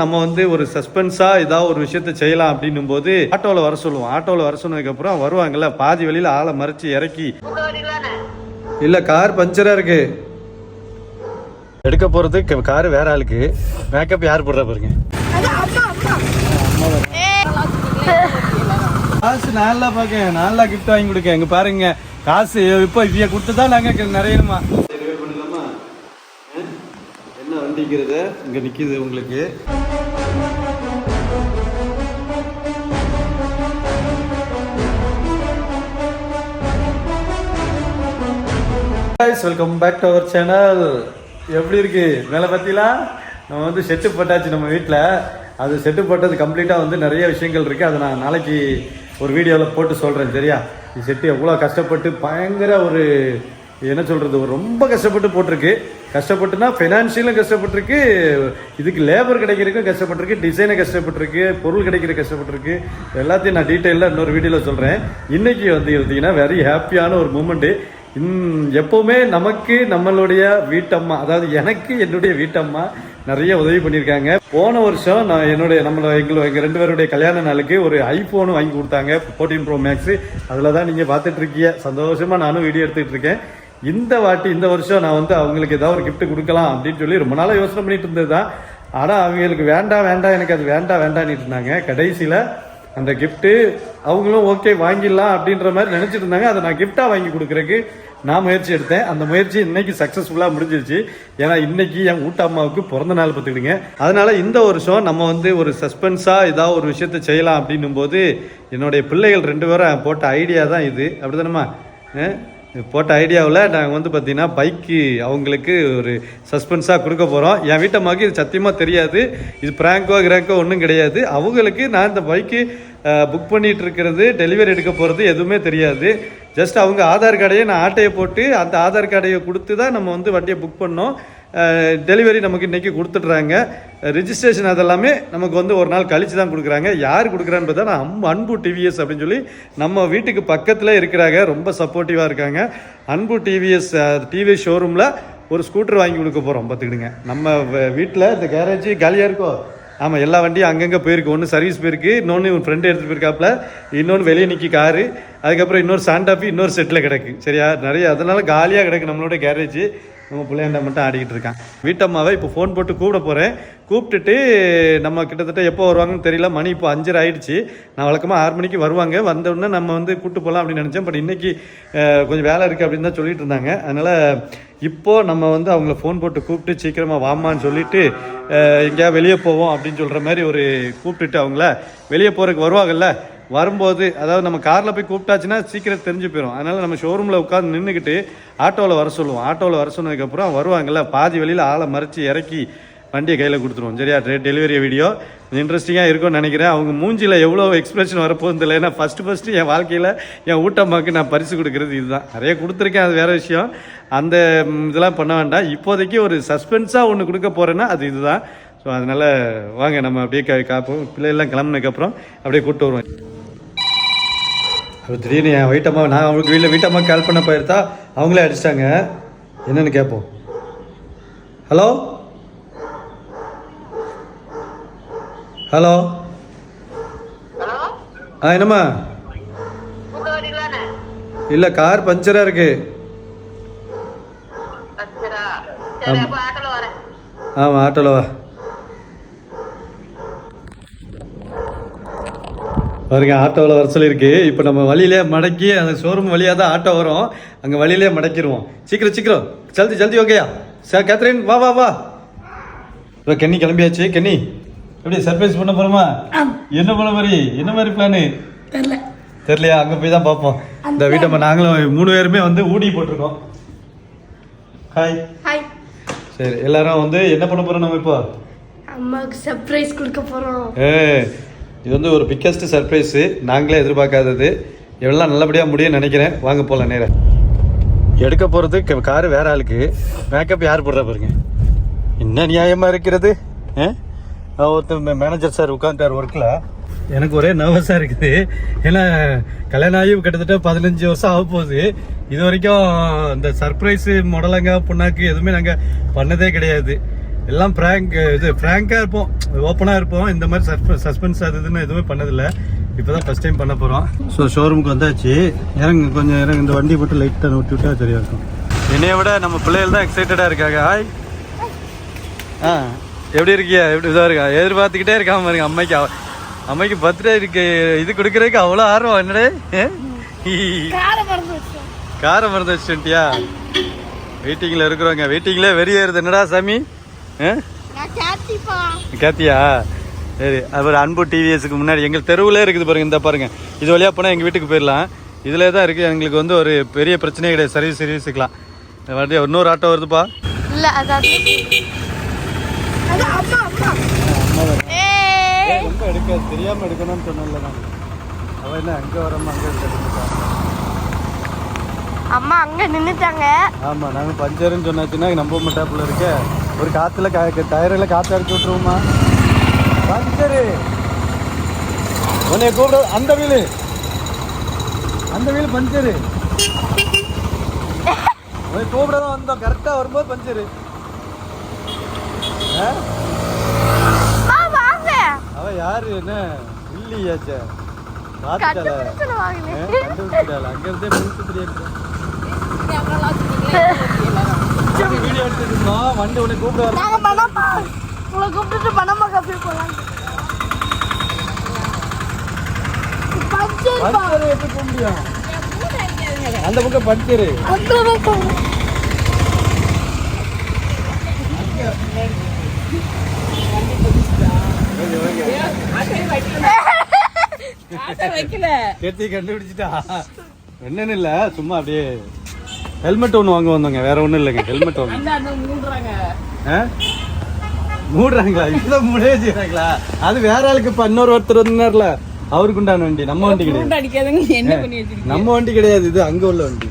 நம்ம வந்து ஒரு சஸ்பென்ஸா ஏதாவது ஒரு விஷயத்த செய்யலாம் அப்படின்னும் போது ஆட்டோவில் வர சொல்லுவோம். ஆட்டோவில் வர சொன்னதுக்கு அப்புறம் வருவாங்கல்ல பாதி வழியில ஆளை மறைச்சு இறக்கி. இல்ல கார் பஞ்சரா இருக்கு. எடுக்க போறது கார் வேற ஆளுக்கு. மேக்கப் யார் போடுறா பாருங்க. காசு நல்லா பாக்க நல்லா கிஃப்ட் வாங்கி கொடுக்க எங்க பாருங்க. காசு இப்போ இவ்விய கொடுத்து தான் நாங்க நிறையமா வண்டிங்கிறது இங்கே நிற்கிது உங்களுக்கு. Welcome back to our channel எப்படி இருக்கு? மேலே பார்த்தீங்களா நம்ம வந்து செட்டு போட்டாச்சு நம்ம வீட்டில் அது செட்டு போட்டது கம்ப்ளீட்டாக வந்து நிறைய விஷயங்கள் இருக்குது அதை நான் நாளைக்கு ஒரு வீடியோவில் போட்டு சொல்கிறேன் சரியா? செட்டு எவ்வளோ கஷ்டப்பட்டு பயங்கர ஒரு என்ன சொல்கிறது ரொம்ப கஷ்டப்பட்டு போட்டிருக்கு. கஷ்டப்பட்டுனா ஃபைனான்ஷியலும் கஷ்டப்பட்டிருக்கு இதுக்கு லேபர் கிடைக்கிறதுக்கும் கஷ்டப்பட்டிருக்கு டிசைனை கஷ்டப்பட்டிருக்கு பொருள் கிடைக்கிற கஷ்டப்பட்டிருக்கு. எல்லாத்தையும் நான் டீட்டெயிலாக இன்னொரு வீடியோவில் சொல்கிறேன் இன்றைக்கி வந்து பார்த்தீங்கன்னா வெரி ஹாப்பியான ஒரு மூமெண்ட்டு எப்போவுமே நமக்கு நம்மளுடைய வீட்டம்மா அதாவது எனக்கு என்னுடைய வீட்டம்மா நிறைய உதவி பண்ணியிருக்காங்க. போன வருஷம் நான் என்னுடைய நம்மளோட எங்களோட எங்கள் ரெண்டு பேருடைய கல்யாண நாளுக்கு ஒரு ஐஃபோனும் வாங்கி கொடுத்தாங்க ஃபோர்டீன் ப்ரோ மேக்ஸு அதில் தான் நீங்கள் பார்த்துட்ருக்கீங்க சந்தோஷமாக நானும் வீடியோ எடுத்துகிட்டு இருக்கேன். இந்த வாட்டி இந்த வருஷம் நான் வந்து அவங்களுக்கு ஏதாவது ஒரு கிஃப்ட் கொடுக்கலாம் அப்படின்னு சொல்லி ரொம்ப நாளாக யோசனை பண்ணிட்டு இருந்தது தான். ஆனால் அவங்களுக்கு வேண்டாம் வேண்டாம் எனக்கு அது வேண்டாம் வேண்டாம்னு இருந்தாங்க. கடைசியில் அந்த கிஃப்ட்டு அவங்களும் ஓகே வாங்கிடலாம் அப்படின்ற மாதிரி நினச்சிட்டு இருந்தாங்க. அதை நான் கிஃப்டாக வாங்கி கொடுக்குறக்கு நான் முயற்சி எடுத்தேன். அந்த முயற்சி இன்னைக்கு சக்ஸஸ்ஃபுல்லாக முடிஞ்சிருச்சு. ஏன்னா இன்னைக்கு என் ஊட்ட அம்மாவுக்கு பிறந்த நாள் பார்த்துக்கிடுங்க. அதனால இந்த வருஷம் நம்ம வந்து ஒரு சஸ்பென்ஸாக ஏதாவது ஒரு விஷயத்த செய்யலாம் அப்படின்னும் போது என்னுடைய பிள்ளைகள் ரெண்டு பேரும் போட்ட ஐடியா தான் இது. அப்படி தானேம்மா போட்ட ஐடியாவில் நாங்கள் வந்து பார்த்திங்கன்னா பைக்கு அவங்களுக்கு ஒரு சஸ்பென்ஸாக கொடுக்க போகிறோம் என் வீட்டம்மாவுக்கு இது சத்தியமாக தெரியாது. இது ப்ராங்கோ கிராங்கோ ஒன்றும் கிடையாது. அவங்களுக்கு நான் இந்த பைக்கு புக் பண்ணிட்டு இருக்கிறது டெலிவரி எடுக்க போகிறது எதுவுமே தெரியாது. ஜஸ்ட் அவங்க ஆதார் கார்டையே நான் ஆட்டையை போட்டு அந்த ஆதார் கார்டையை கொடுத்து தான் நம்ம வந்து வண்டியை புக் பண்ணோம். டெலிவரி நமக்கு இன்றைக்கி கொடுத்துட்றாங்க. ரிஜிஸ்ட்ரேஷன் அதெல்லாமே நமக்கு வந்து ஒரு நாள் கழித்து தான் கொடுக்குறாங்க. யார் கொடுக்குறான்னு பார்த்தா நான் அம்பு அன்பு டிவிஎஸ் அப்படின்னு சொல்லி நம்ம வீட்டுக்கு பக்கத்தில் இருக்கிறாங்க. ரொம்ப சப்போர்ட்டிவாக இருக்காங்க. அன்பு டிவிஎஸ் டிவிஎஸ் ஷோரூமில் ஒரு ஸ்கூட்டர் வாங்கி கொடுக்க போகிறோம் பார்த்துக்கிடுங்க. நம்ம வீட்டில் இந்த கேரேஜ் காலியாக இருக்கோ? ஆமாம் எல்லா வண்டியும் அங்கங்கே போயிருக்கு. ஒன்று சர்வீஸ் போயிருக்கு இன்னொன்று உன் ஃப்ரெண்டு எடுத்துகிட்டு போயிருக்காப்புல. இன்னொன்று வெளியே நிற்கி காரு. அதுக்கப்புறம் இன்னொரு சாண்டாஃபி இன்னொரு செட்டில் கிடக்கு. சரியா? நிறைய அதனால காலியாக கிடக்கு நம்மளோட கேரேஜ் நம்ம பிள்ளையாண்ட மட்டும் ஆடிக்கிட்டு இருக்கான். வீட்டம்மாவை இப்போ ஃபோன் போட்டு கூப்பிட போகிறேன் கூப்பிட்டுட்டு நம்ம கிட்டத்தட்ட எப்போ வருவாங்கன்னு தெரியல. மணி இப்போ அஞ்சரை ஆயிடுச்சு. நான் வழக்கமாக ஆறு மணிக்கு வருவாங்க. வந்த நம்ம வந்து கூப்பிட்டு போகலாம் அப்படின்னு நினச்சேன். பட் இன்னைக்கு கொஞ்சம் வேலை இருக்குது அப்படின்னு தான் சொல்லிட்டு இருந்தாங்க. அதனால் இப்போது நம்ம வந்து அவங்கள ஃபோன் போட்டு கூப்பிட்டு சீக்கிரமாக வாமான்னு சொல்லிட்டு எங்கேயா வெளியே போவோம் அப்படின்னு சொல்கிற மாதிரி ஒரு கூப்பிட்டுட்டு அவங்கள வெளியே போகிறதுக்கு வருவாங்கல்ல வரும்போது அதாவது நம்ம காரில் போய் கூப்பிட்டாச்சுன்னா சீக்கிரம் தெரிஞ்சு போயிடும் அதனால் நம்ம ஷோரூமில் உட்காந்து நின்றுக்கிட்டு ஆட்டோவில் வர சொல்லுவோம். ஆட்டோவில் வர சொன்னதுக்கப்புறம் வருவாங்கல்ல பாதி வெளியில் ஆளை மறைச்சி இறக்கி வண்டியை கையில் கொடுத்துருவோம். சரியா? டெலிவரி வீடியோ இன்ட்ரெஸ்டிங்காக இருக்கும்னு நினைக்கிறேன். அவங்க மூஞ்சியில் எவ்வளோ எக்ஸ்பிரஷன் வரப்போகுது இல்லை ஏன்னா ஃபஸ்ட்டு ஃபஸ்ட்டு என் வாழ்க்கையில் என் ஊட்டம்மாக்கு நான் பரிசு கொடுக்குறது இதுதான். நிறைய கொடுத்துருக்கேன் அது வேறு விஷயம். அந்த இதெல்லாம் பண்ண வேண்டாம். இப்போதைக்கு ஒரு சஸ்பென்ஸாக ஒன்று கொடுக்க போகிறேன்னா அது இதுதான். ஸோ அதனால் வாங்க நம்ம அப்படியே கா காப்போம். பிள்ளைகள்லாம் கிளம்புனதுக்கப்புறம் அப்படியே கூப்பிட்டு வருவோம். அப்போ திடீர்னு என் வீட்டம்மா நான் அவங்களுக்கு வீட்டில் வீட்டம்மா கால் பண்ண போயிருந்தா அவங்களே அடிச்சிட்டாங்க. என்னென்னு கேட்போம் ஹலோ ஹலோ. ஆ என்னம்மா? இல்லை கார் பஞ்சராக இருக்கு. ஆமாம் ஆட்டோவில் வா. பாருங்க ஆட்டோவில் வர சொல்லியிருக்கு. இப்போ நம்ம வழியிலே மடக்கி அந்த ஷோரூம் வழியாக தான் ஆட்டோ வரும். அங்கே வழியிலே மடக்கிடுவோம் சீக்கிரம் சீக்கிரம். ஜல்தி ஜல்தி ஓகேயா சார் கேத்ரின் வா வா வா. இப்போ கென்னி கிளம்பியாச்சு. கென்னி. எப்படி சர்ப்ரைஸ் பண்ண போகிறோமா என்ன பண்ண மாதிரி? என்ன மாதிரி பிளானு தெரியல. தெரியலையா? அங்கே போய் தான் பார்ப்போம். இந்த வீட்டை நாங்களும் மூணு பேருமே வந்து ஊடி போட்டிருக்கோம். ஹாய் ஹாய் சரி எல்லாரும் வந்து என்ன பண்ண போகிறோம் நம்ம இப்போ? அம்மாவுக்கு சர்ப்ரைஸ் கொடுக்க போறோம். ஏ இது வந்து ஒரு பிக்கஸ்ட் சர்ப்ரைஸு நாங்களே எதிர்பார்க்காதது. எல்லாம் நல்லபடியாக முடியும்னு நினைக்கிறேன். வாங்க போகலாம் நேரம் எடுக்க போகிறது காரு வேற ஆளுக்கு. மேக்கப் யார் போடுறா பாருங்க. என்ன நியாயமாக இருக்கிறது? ஆ ஒருத்தர் மேனேஜர் சார் உட்காந்துட்டார் ஒர்க்கில் எனக்கு ஒரே நர்வஸாக இருக்குது. ஏன்னா கல்யாணம் ஆகி கிட்டத்தட்ட பதினஞ்சு வருஷம் ஆக போகுது. இது வரைக்கும் இந்த சர்ப்ரைஸு முடலங்க புண்ணாக்கு எதுவுமே நாங்கள் பண்ணதே கிடையாது. எல்லாம் பிராங்க் இது ஃப்ராங்காக இருப்போம். ஓப்பனாக இருப்போம். இந்த மாதிரி சஸ்பென்ஸ் சஸ்பென்ஸ் அது இதுன்னு எதுவுமே பண்ணதில்ல. இப்போ தான் ஃபஸ்ட் டைம் பண்ண போகிறோம் ஸோ ஷோரூமுக்கு வந்தாச்சு. இறங்க கொஞ்சம் இறங்க. இந்த வண்டி மட்டும் லைட்டாக விட்டு விட்டா சரியாக இருக்கும். என்னைய விட நம்ம பிள்ளைகள் தான் எக்ஸைட்டடாக இருக்காங்க. ஹாய் ஆ. எப்படி இருக்கியா? எப்படி இதாக இருக்கா? எதிர்பார்த்துக்கிட்டே இருக்காம பாருங்க அம்மைக்கு அம்மைக்கு பர்த்டே இருக்கு. இது கொடுக்குறதுக்கு அவ்வளோ ஆர்வம் என்னடே காரை மறந்து வச்சுட்டியா வெயிட்டிங்கில் இருக்கிறவங்க வெயிட்டிங்லேயே வெறியேறுது என்னடா சாமி? கேத்தியா சரி அப்புறம் அன்பு டிவிஎஸ்க்கு முன்னாடி எங்கள் தெருவுலே இருக்குது பாருங்க இந்த பாருங்க. இது வழியாக போனால் எங்கள் வீட்டுக்கு போயிடலாம். இதில் தான் இருக்குது எங்களுக்கு வந்து ஒரு பெரிய பிரச்சனையே கிடையாது. சர்வீஸ் சர்வீஸுக்கலாம். இன்னொரு ஆட்டோ வருதுப்பா. இல்ல அது அது அது அம்மா அம்மா. ரொம்ப எடுக்காது தெரியாமல் எடுக்கணும்னு சொன்னல நான் அவன் என்ன அங்கே வரமா அங்கே அம்மா அங்க நின்னுட்டாங்க ஆமாம் நாங்கள் பஞ்சருன்னு சொன்னாச்சுன்னா நம்ப மாட்டாப்புல இருக்க. ஒரு காற்றுல டயர்ல காத்து காற்று அடிச்சு விட்ருவோமா பஞ்சரு உன்னை கூப்பிட அந்த வீல். அந்த வீல் பஞ்சரு. உன்னை கூப்பிட தான் வந்தோம் கரெக்டாக வரும்போது பஞ்சரு. வாங்க. அவ யாரு? என்ன? இல்லையாச்சே வாங்க கண்டுபிடிச்சிட்டாள? அங்கிருந்தே முடிச்சு தெரியாது வீடியோ எடுத்துட்டு இருந்தோம். வண்டி உன்னை கூப்பிட நாங்க பணமா உங்களை கூப்பிட்டுட்டு பணமா கப்பி போலாம். பஞ்சர் பா பஞ்சரு எப்படி முடியும்? அந்த பக்கம் பஞ்சரு. அந்த பக்கம் கேட்டி கண்டுபிடிச்சிட்டா? என்னன்னு இல்ல சும்மா அப்படியே ஹெல்மெட் ஒன்று வாங்க வந்தோங்க வேற ஒன்றும் இல்லைங்க ஹெல்மெட் வாங்க? மூடுறாங்களா? இப்பதான் மூடவே செய்யறாங்களா? அது வேற ஆளுக்கு இப்ப இன்னொரு ஒருத்தர் வந்தார்ல அவருக்கு உண்டான வண்டி நம்ம வண்டி கிடையாது. நம்ம வண்டி கிடையாது இது அங்க உள்ள வண்டி.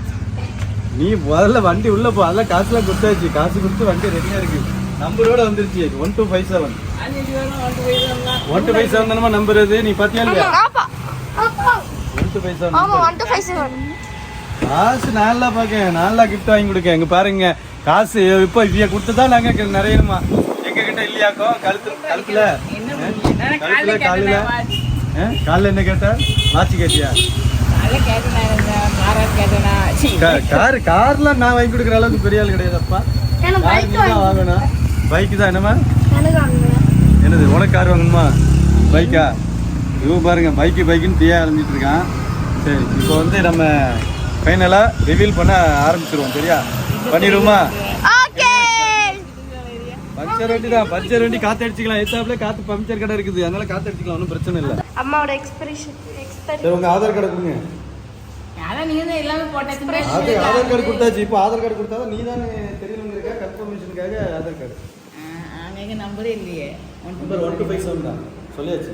நீ முதல்ல வண்டி உள்ள போ அதெல்லாம் காசுலாம் கொடுத்தாச்சு. காசு கொடுத்து வண்டி ரெடியா இருக்கு. நம்பரோட வந்துருச்சு. One two five seven one two five seven தானமா நம்பர் இது நீ பாத்தியா இல்லையா? ஒன் டூ ஃபைவ் செவன் ஆமா ஒன் டூ ஃபைவ் செவன் காசு நல்லா பார்க்க நல்லா கிஃப்ட் வாங்கி கொடுக்க இங்க பாருங்க. காசு இப்போ இவ்விய கொடுத்து தான் நாங்க இங்க நிறையணுமா? எங்க கிட்ட இல்லையாக்கோ? கழுத்து கழுத்துல. கழுத்துல காலைல. காலையில? காலைல என்ன கேட்ட? வாட்சி கேட்டியா? காரா கேட்டேனா? சி. கா- கார் கார்லாம் நான் வாங்கி கொடுக்குற அளவுக்கு பெரிய ஆள் கிடையாதுப்பா. வாங்கணும். பைக் தான் என்னமா எனக்கு வாங்க என்னது உனக்கு கார் வாங்கணுமா? பைக்கா இவன் பாருங்க பைக்கு பைக்குன்னு தீய ஆரம்பிச்சிட்டு இருக்கான். சரி இப்போ வந்து நம்ம ஃபைனலாக ரிவீல் பண்ண ஆரம்பிச்சிருவோம் சரியா? பண்ணிடுவோமா? ஓகே. பஞ்சர் வண்டி தான் பஞ்சர் வண்டி காத்து அடிச்சுக்கலாம். எத்தாப்புல காத்து பஞ்சர் கடை இருக்குது. அதனால காத்து அடிச்சுக்கலாம் ஒன்றும் பிரச்சனை இல்லை. அம்மாவோட எக்ஸ்பிரேஷன் எக்ஸ்பெரி சரி உங்க ஆதார் கார்டு கொடுங்க. ஆதார் கார்டு கொடுத்தாச்சு. இப்போ ஆதார் கார்டு கொடுத்தா நீ தானே தெரியணுங்கிறக்கா கன்ஃபர்மேஷனுக்காக ஆதார் கார்டு. அங்க நம்பரே இல்லையே number one two five seven தான் சொல்லியாச்சு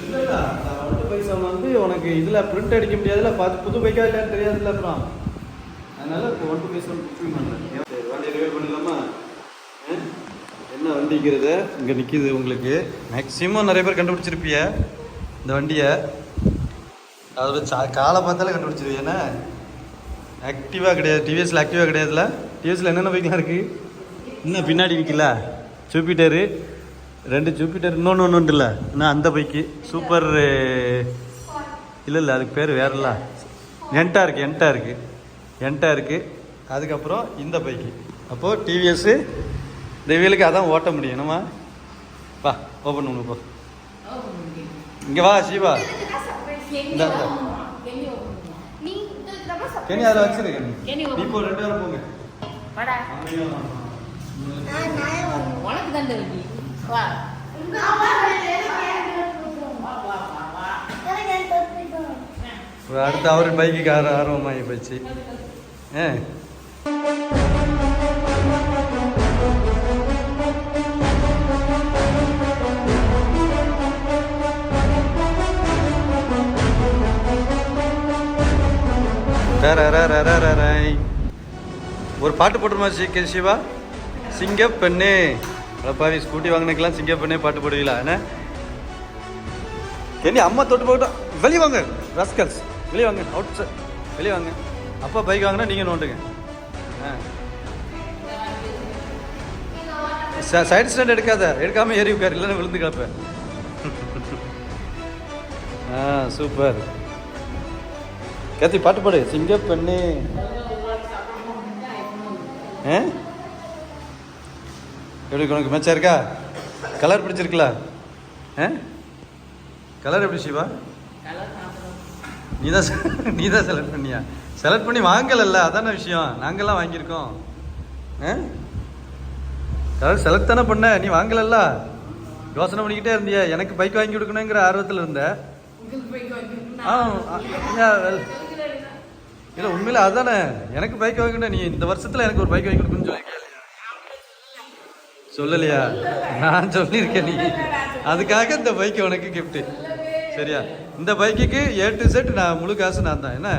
இல்லை நான் ஒன் டூ ஃபைவ் செவன் வந்து உனக்கு இதில் பிரிண்ட் அடிக்க முடியாதுல பார்த்து புது பைக்காக இல்லையான்னு தெரியாதுல்ல அப்புறம் அதனால இப்போ one two five seven booking பண்ணுறேன் சரி வண்டி ரிவைவ் பண்ணிடலாமா என்ன வண்டிங்கிறத இங்கே நிற்கிது உங்களுக்கு மேக்ஸிமம் நிறைய பேர் கண்டுபிடிச்சிருப்பிய இந்த வண்டியை அதோட சா காலை பார்த்தாலே கண்டுபிடிச்சிருவிய ஏன்னா ஆக்டிவாக கிடையாது டிவிஎஸ்ல ஆக்டிவாக கிடையாதுல டிவிஎஸ்ல என்னென்ன பைக்கெலாம் இருக்குது இன்னும் பின்னாடி நிற்கல ஜூபிட்டரு. ரெண்டு ஜூபிட்டர் இன்னொன்று ஒன்று உண்டுல்ல இன்னும் அந்த பைக்கு. சூப்பர். இல்லை இல்லை அதுக்கு பேர் வேறல என்டா இருக்குது என்டா இருக்குது என்டா இருக்குது அதுக்கப்புறம் இந்த பைக்கு. அப்போது டிவிஎஸ்ஸு இந்த வீலுக்கு அதான் ஓட்ட முடியும். என்னம்மா? வா ஓப்பன் பண்ணு போ. இங்கே வா சிவா இந்த நம்ம கேணி அதில் வச்சிருக்கேன் நீ இப்போ ரெண்டு பேரும் போங்க. உனக்கு தான் வண்டி வா. இப்போ அடுத்து அவர் பைக்குக்கு ஆர ஆர்வமாகி போச்சு. ஏ? டரரரரரரை. ஒரு பாட்டு போட்டுருமா சி கே சிவா? சிங்கப்பெண்ணே. பாவி ஸ்கூட்டி வாங்கினதுக்கெல்லாம் சிங்கப்பெண்ணே பாட்டு போடுவீங்களா என்ன? என்ன அம்மா தொட்டு போட்டோம் வெளியே வாங்க ரஸ்கல்ஸ் வெளியே வாங்க அவுட் வெளியே வாங்க. அப்பா பைக் வாங்கினா நீங்கள் நோண்டுங்க ஆ. சைடு ஸ்டாண்ட் எடுக்காத. எடுக்காம ஏறி உட்கார். இல்லைன்னு விழுந்து கிடப்பேன். ஆ சூப்பர் கேத்தி பாட்டு பாடு. சிங்க பெண்ணு ஆ? எப்படி உனக்கு மேட்சா இருக்கா? கலர் பிடிச்சிருக்கல? ஆ? கலர் எப்படி சிவா? நீ தான் நீ தான் செலக்ட் பண்ணியா? செலக்ட் பண்ணி வாங்கலல்ல அதான விஷயம். நாங்கெல்லாம் வாங்கியிருக்கோம். ஆ? கலர் செலக்ட் தானே பண்ண நீ வாங்கலல்ல? யோசனை பண்ணிக்கிட்டே இருந்தியா. எனக்கு பைக் வாங்கி கொடுக்கணுங்கிற ஆர்வத்தில் இருந்த. ஆ. இல்லை உண்மையில அதானே. எனக்கு பைக் வாங்கிட்ட நீ இந்த வருஷத்தில் எனக்கு ஒரு பைக் வாங்கி கொடுக்கணும்னு சொல்லி சொல்லலையா? நான் சொல்லியிருக்கேன் நீ. அதுக்காக இந்த பைக்கு உனக்கு கிஃப்ட்டு சரியா? இந்த பைக்குக்கு ஏ டு செட் நான் முழு காசு நான் தான். என்ன?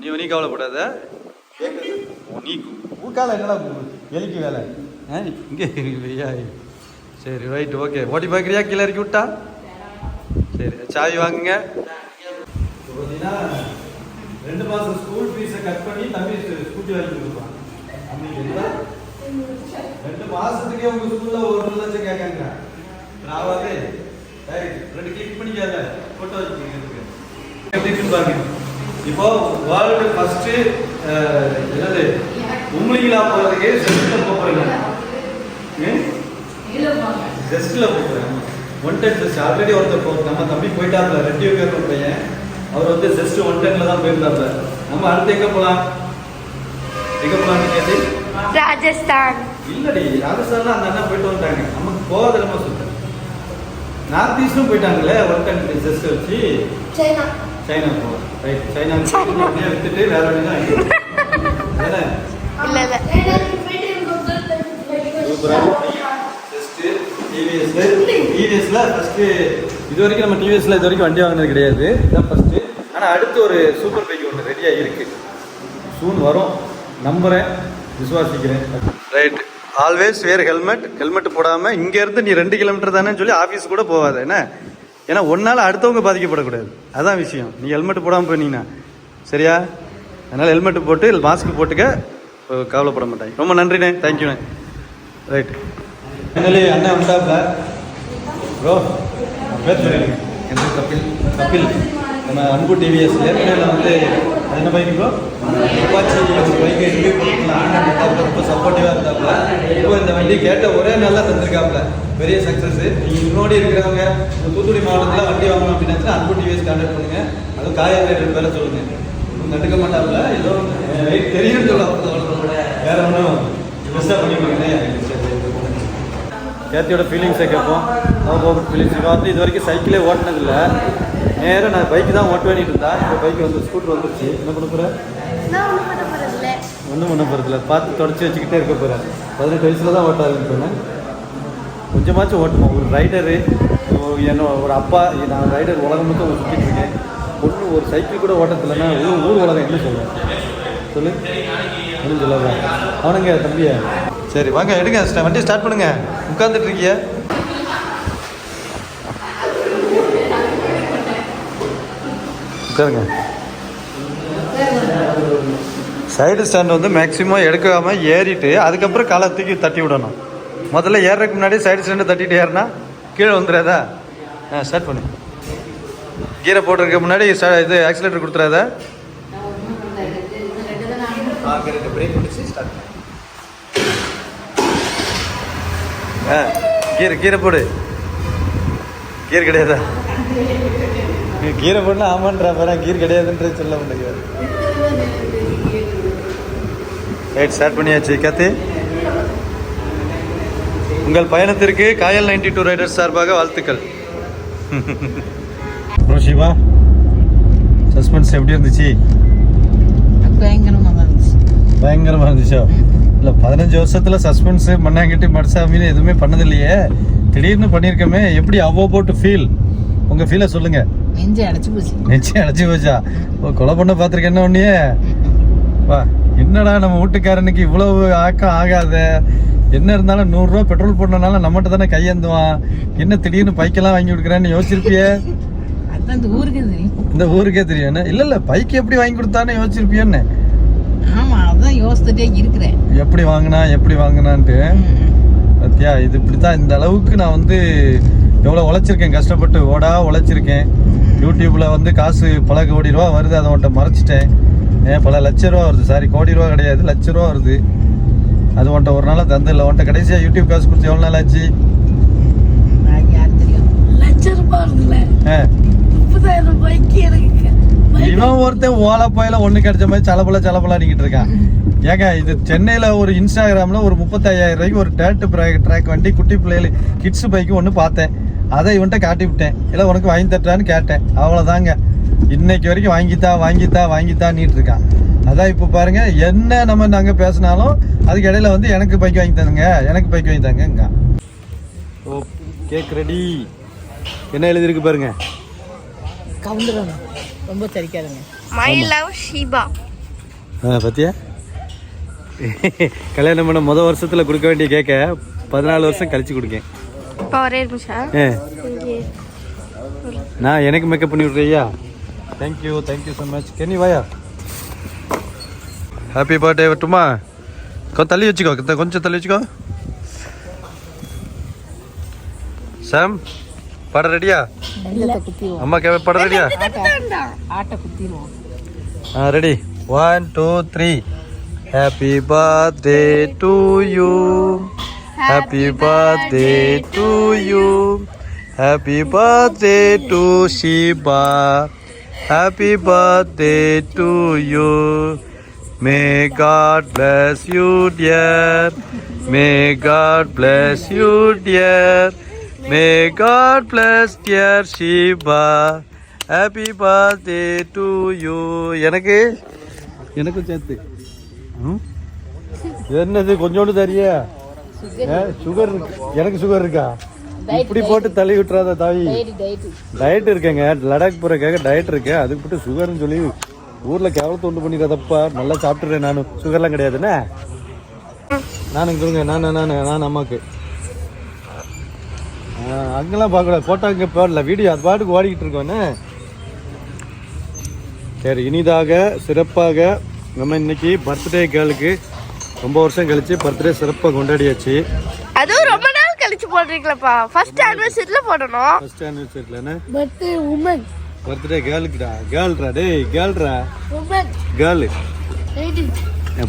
நீ நீ கவலைப்படாத. நீ ஊக்கால என்னடா எலிக்கு வேலை? ஆ இங்கே ஐயா சரி ரைட் ஓகே ஓட்டி பார்க்குறியா? கீழே இறக்கி விட்டா? சரி சாய் வாங்குங்க. ரெண்டு மாதம் ஸ்கூல் ஃபீஸை கட் பண்ணி தம்பி ஸ்கூட்டி வாங்கி கொடுப்பான் அப்படிங்கிறீங்களா ரெண்டு மாசத்துக்கே உங்க ஸ்கூல்ல ஒரு ரெண்டு லட்சம் கேட்காங்க நாவாதே சரி ரெண்டு கிளிக் பண்ணிக்காத. போட்டோ வச்சுக்கிறதுக்கு. எப்படி இருக்குன்னு பாருங்க. இப்போ வேர்ல்டு ஃபர்ஸ்ட் என்னது? உம்ளிகளா போறதுக்கு செஸ்ட்ல போறீங்க செஸ்ட்ல போகிறேன் ஒன் டென் செஸ்ட் ஆல்ரெடி ஒருத்தர் போ- நம்ம தம்பி போயிட்டாப்ல ரெட்டி பேர் பையன். அவர் வந்து செஸ்ட் ஒன் டென்ல தான் போயிருந்தாப்ல நம்ம அடுத்து எங்க போலாம்? எங்க போலாம்னு கேட்டு ராஜஸ்தான். இல்லடி ராஜஸ்தான்ல அந்த அண்ணா போயிட்டு வந்துட்டாங்க. நமக்கு போகாத நம்ம சுத்தம் நார்த் ஈஸ்டும் போயிட்டாங்களே ஒன் டென் ஜஸ்ட் வச்சு. சைனா. சைனா போகலாம் ரைட் சைனா அப்படியே வித்துட்டு வேற வழி தான் என்ன இல்ல இல்ல. டிவிஎஸ்ல டிவிஎஸ்ல ஃபர்ஸ்ட் இது வரைக்கும் நம்ம டிவிஎஸ்ல இது வரைக்கும் வண்டி வாங்கினது கிடையாது. இதான் ஃபர்ஸ்ட் ஆனா அடுத்து ஒரு சூப்பர் பைக் ஒன்று ரெடியா இருக்கு. சூன் வரும். நம்புறேன். விசுவாசிக்கிறேன். Right always wear helmet helmet போடாம இங்க இருந்து நீ ரெண்டு கிலோமீட்டர் தானே சொல்லி ஆஃபீஸ் கூட போகாத. என்ன? ஏன்னா ஒன்னால அடுத்தவங்க பாதிக்கப்படக்கூடாது. அதான் விஷயம். நீ ஹெல்மெட் போடாம போனீங்கன்னா. சரியா? அதனால ஹெல்மெட் போட்டு மாஸ்க் போட்டுக்க கவலைப்பட மாட்டாங்க ரொம்ப நன்றிண்ணே. தேங்க்யூண்ணே ரைட் ஃபைனலி அண்ணன் வந்தாப்ல. ப்ரோ பேர் சொல்லுங்க. கபில். கபில். நம்ம அன்பு டிவிஎஸ் ஏற்கனவே வந்து என்ன பைக் ப்ரோ அப்பாச்சி பைக் பைக்கை ரிவ்யூ பண்ணிக்கலாம் ரொம்ப சப்போர்ட்டிவாக இருந்தாப்ல இப்போ இந்த வண்டி கேட்ட ஒரே நல்லா தந்திருக்காப்ல பெரிய சக்ஸஸ் நீங்கள் முன்னாடி இருக்கிறவங்க இந்த தூத்துக்குடி மாவட்டத்தில் வண்டி வாங்கணும் அப்படின்னா அன்பு டிவிஎஸ் கான்டாக்ட் பண்ணுங்க அதுவும் காயத்தில் ரெண்டு பேரை சொல்லுங்க ஒன்றும் மாட்டாப்புல மாட்டாப்ல ஏதோ ரைட் தெரியும் சொல்ல வேற ஒன்றும் பெருசாக பண்ணி கொடுங்க கேத்தியோட ஃபீலிங்ஸை கேட்போம் அவங்க ஃபீலிங்ஸ் இவன் வந்து இது வரைக்கும் சைக்கிளே ஓட்டினதில்ல. நேராக நான் பைக்கு தான் ஓட்டு வேண்டிட்டு இருந்தா இப்போ பைக் வந்து ஸ்கூட்டர் வந்துருச்சு. என்ன கொடுக்குறேன் ஒன்றும் பண்ண ஒன்றும் போகிறதில்ல பார்த்து தொடச்சி வச்சுக்கிட்டே இருக்க போகிறேன் பதினெட்டு வயசில் தான் ஓட்ட ஆரம்பிப்பேன் கொஞ்சமாச்சும் ஓட்டுவோம் ஒரு ரைடரு என்ன ஒரு அப்பா நான் ரைடர் உலகம் மட்டும் சுற்றிட்டு இருக்கேன். ஒன்று ஒரு சைக்கிள் கூட ஓட்டத்தில்னா ஊர் ஊர் உலகம் என்ன சொல்லுவேன் சொல்லு. ஒன்றும் சொல்லாத அவனுங்க தம்பியா சரி வாங்க எடுங்க வண்டி ஸ்டார்ட் பண்ணுங்க. உட்காந்துட்டு இருக்கிய? உட்காருங்க. சைடு ஸ்டாண்ட் வந்து மேக்ஸிமம் எடுக்காமல் ஏறிட்டு அதுக்கப்புறம் காலை தூக்கி தட்டி விடணும். முதல்ல ஏறதுக்கு முன்னாடி சைடு ஸ்டாண்டு தட்டிட்டு ஏறினா கீழே வந்துடாதா? ஆ ஸ்டார்ட் பண்ணு. கீரை போட்டிருக்க முன்னாடி இது ஆக்சிலேட்டர் கொடுத்துறாத? ஆ கீரை கீரை போடு. கீர் கிடையாதா? கீரை போடணும் ஆமான்றா பாரு கீர் கிடையாதுன்றது சொல்ல முடியாது. ரைட் ஸ்டார்ட் பண்ணியாச்சு. கத்து. உங்கள் பயணத்திற்கு காயல் நைன்டி டூ ரைடர்ஸ் சார்பாக வாழ்த்துக்கள். அப்புறம் சிவா சஸ்பென்ஸ் எப்படி இருந்துச்சு? பயங்கரமாக இருந்துச்சு. பயங்கரமா இருந்துச்சோ? இல்ல பதினஞ்சு வருஷத்துல சஸ்பென்ஸ் மண்ணாங்கட்டி மடசாமின்னு எதுவுமே பண்ணதில்லையே. திடீர்னு பண்ணியிருக்கோமே. எப்படி அவ்வளோ ஃபீல் உங்க ஃபீலை சொல்லுங்க. நெஞ்சு அடைச்சு போச்சு. நிச்சயம் அடைச்சி போச்சா? ஓ கொலை பண்ண பார்த்துருக்க என்ன ஒன்னியே வா. என்னடா நம்ம வீட்டுக்காரனுக்கு இவ்வளவு ஆக்கம் ஆகாத? என்ன இருந்தாலும் நூறுரூவா பெட்ரோல் போடணுனால நம்மகிட்ட தானே கையேந்துவான். என்ன திடீர்னு பைக்கெல்லாம் வாங்கி கொடுக்குறான்னு யோசிச்சிருப்பியே? இந்த ஊருக்கு தெரியும். என்ன? இல்ல இல்ல பைக் எப்படி வாங்கி கொடுத்தான்னு யோசிச்சிருப்பியோன்னு. ஆமா அதான் யோசிச்சுட்டே இருக்கிறேன். எப்படி வாங்கினா எப்படி வாங்கினான்ட்டு. பத்தியா இது இப்படித்தான் இந்த அளவுக்கு நான் வந்து எவ்வளோ உழைச்சிருக்கேன். கஷ்டப்பட்டு ஓடா உழைச்சிருக்கேன். யூடியூப்ல வந்து காசு பல கோடி ரூபா வருது. அதை உன்ட்ட மறைச்சிட்டேன். ஏன் பல லட்ச ரூபா வருது. சாரி கோடி ரூபா கிடையாது. லட்ச ரூபா வருது. அது உன்ட்ட ஒரு நாள் தந்தில்ல உன்ட்ட கடைசியாக யூடியூப் காசு கொடுத்து எவ்வளோ நாள் ஆச்சு? இவன் ஒருத்தன் ஓலப்பாயில ஒண்ணு கிடைச்ச மாதிரி சலபல சலபல அடிக்கிட்டு இருக்கான். ஏங்க இது சென்னையில ஒரு இன்ஸ்டாகிராம்ல ஒரு முப்பத்தாயிரம் ரூபாய்க்கு ஒரு டேட்டு ட்ராக் வண்டி குட்டி பிள்ளைகள் கிட்ஸ் பைக்கு ஒன்று பார்த்தேன். அதை இவன்ட்ட காட்டி விட்டேன் இல்லை உனக்கு வாங்கி தட்டான்னு கேட்டேன். அவ்வளோதாங்க இன்னைக்கு வரைக்கும் வாங்கித்தா வாங்கித்தா வாங்கித்தா நீட்டு இருக்கான் அதான் இப்போ பாருங்க என்ன நம்ம நாங்க பேசினாலும் அதுக்கு இடையில வந்து எனக்கு பைக் வாங்கி தந்துங்க எனக்கு பைக் வாங்கி தாங்க ஓ கேக் ரெடி என்ன எழுதியிருக்கு பாருங்க? கவுந்துடணும் ரொம்ப சரிக்காதுங்க மை லவ் ஷீபா ஆ பத்தியா? கல்யாணம் பண்ண முத வருஷத்துல கொடுக்க வேண்டிய கேக்க பதினாலு வருஷம் கழிச்சு கொடுக்கேன். இப்போ ஒரே நிமிஷம். ஏ. நான் எனக்கு மேக்கப் பண்ணி விட்றியா thank you thank you so much Keni வாயா ஹாப்பி பர்த்டே வரட்டுமா கொஞ்சம் தள்ளி வச்சுக்கோ கொஞ்சம் கொஞ்சம் தள்ளி வச்சுக்கோ சாம் படம் ரெடியா நெஞ்சத்தை குத்திடுவோம் அம்மா கேவ படம் ரெடியா ஆட்டை குத்திடுவோம் ஆ ready one two three happy birthday to you happy birthday to you happy birthday to Sheeba happy birthday to you may God bless you dear may God bless you dear may God bless dear Sheeba happy birthday to you எனக்கு? எனக்கும் சேர்த்து. ம்? என்னது கொஞ்சோண்டு தரியா? Sugar இருக்கு. எனக்கு sugar இருக்கா? இப்படி போட்டு தள்ளி விட்டுறாத டயட்டு டயட் இருக்கேங்க. லடாக் போறதுக்காக டயட் இருக்கு. அதுக்கு போட்டு சுகர்னு சொல்லி ஊர்ல கேவலத்தை உண்டு பண்ணிடாதப்பா. நல்லா சாப்பிட்டுறேன் நானும் சுகர்லாம் கிடையாதுண்ணே நானும் கொடுங்க நான் நான் நான் அம்மாக்கு. அங்கெல்லாம் பார்க்கல போட்டோ இங்கே போடல. வீடியோ அது பாட்டுக்கு ஓடிக்கிட்டு இருக்கோண்ணே சரி இனிதாக சிறப்பாக நம்ம இன்னைக்கு பர்த்டே கேர்ளுக்கு ரொம்ப வருஷம் கழிச்சு பர்த்டே சிறப்பாக கொண்டாடியாச்சு அதுவும் ரொம்ப நாள் கழிச்சு போடுறீங்களப்பா. ஃபர்ஸ்ட் ஆனிவர்சரியில் போடணும். ஃபர்ஸ்ட் ஆனிவர்சரிலண்ணே பட் உமன் பர்த்டே கேர்ளுக்குடா கேர்ள்ரா டேய் கேர்ள்ரா உமன் கேர்ளு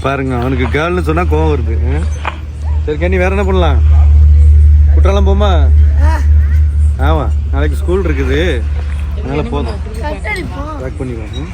பாருங்க அவனுக்கு கேர்ள்னு சொன்னா கோவம் வருது? சரி கண்ணி வேற என்ன பண்ணலாம்? குற்றாலம் போமா? ஆமா நாளைக்கு ஸ்கூல் இருக்குது. அதனால போதும். பேக் பண்ணிடுவோம். ம்?